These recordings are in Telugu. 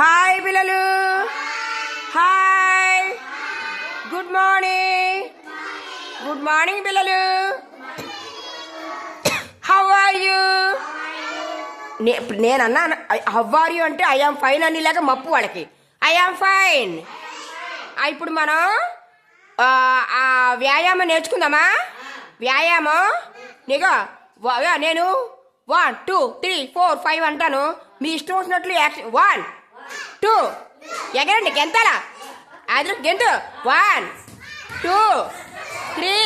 హాయ్ పిల్లలు hi good morning good morning పిల్లలు హౌ ఆర్ యూ నేను అన్నాను హౌ ఆర్ యూ అంటే ఐ ఫైన్ అని లేక మప్పు వాళ్ళకి. ఐ ఫైన్ ఇప్పుడు మనం ఆ, వ్యాయామం నేర్చుకుందామా? వ్యాయామం? నీకు నేను one two three four five అంటాను. మీ ఇష్టం వచ్చినట్లు యాక్షన్ వన్ టూ. ఎగరండి గెంతాలా? అది గెంతు. One two three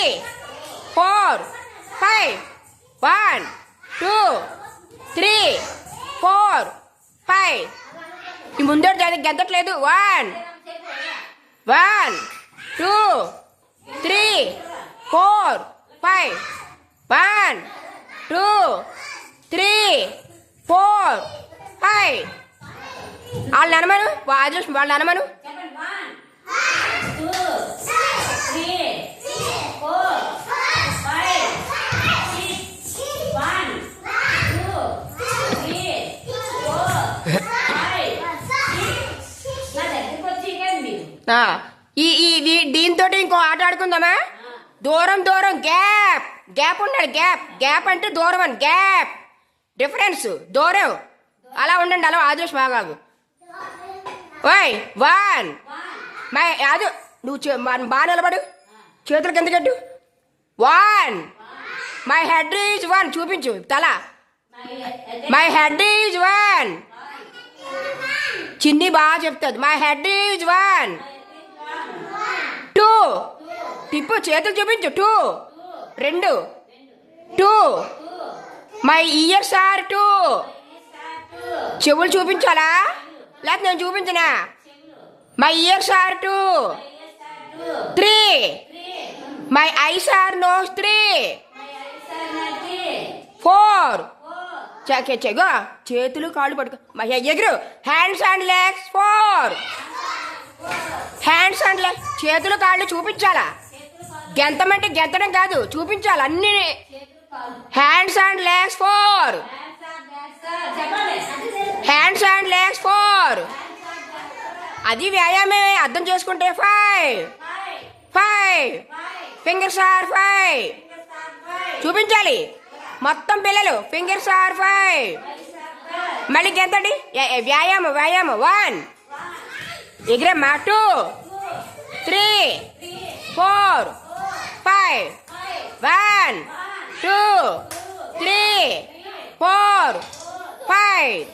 four five one two three four five. ఈ ముందర గెంతట్లేదు. One one two three four five. One two three four five. వాళ్ళు అనమను? అదృష్టం వాళ్ళు అనమను? ఈ ఈ దీంతో ఇంకో ఆట ఆడుకుందామా? దూరం దూరం గ్యాప్. గ్యాప్ ఉన్నాడు గ్యాప్. గ్యాప్ అంటే దూరం అని గ్యాప్. డిఫరెన్స్ దూరం. అలా ఉండండి అలా. ఆదర్శ్ బాగాగు ఓయ్ వన్. మై అది నువ్వు బాగా నిలబడు. చేతులు కింద కట్టు one. My head is one. చూపించు తల. My head is one. చిన్ని బాగా చెప్తుంది. My head is one. Two. Tippu చేతులు చూపించు. టూ. రెండు. Two. My ears are two. చెవులు చూపించాలా? లేకపోతే నేను చూపించనా? My ears are two three my eyes are nose three four చెకే చెగో చేతులు కాళ్ళు పట్టుకో. మై ఎగురు. Hands and legs four hands and legs చేతులు కాళ్ళు చూపించాలా? గెంతమంటే గెంతడం కాదు చూపించాలి అన్ని. హ్యాండ్స్ అండ్ లెగ్స్ ఫోర్ అది వ్యాయామే అర్థం చేసుకుంటే five. Five. Fingers are five. చూపించాలి. మొత్తం పిల్లలు ఫింగర్స్ ఆర్ ఫైవ్. మళ్ళీ గెంతండి ఏ- వ్యాయామం వ్యాయామం. One. ఎగిరమ్మా two. Three. Four. Five. One. Two. Three. Four. Five.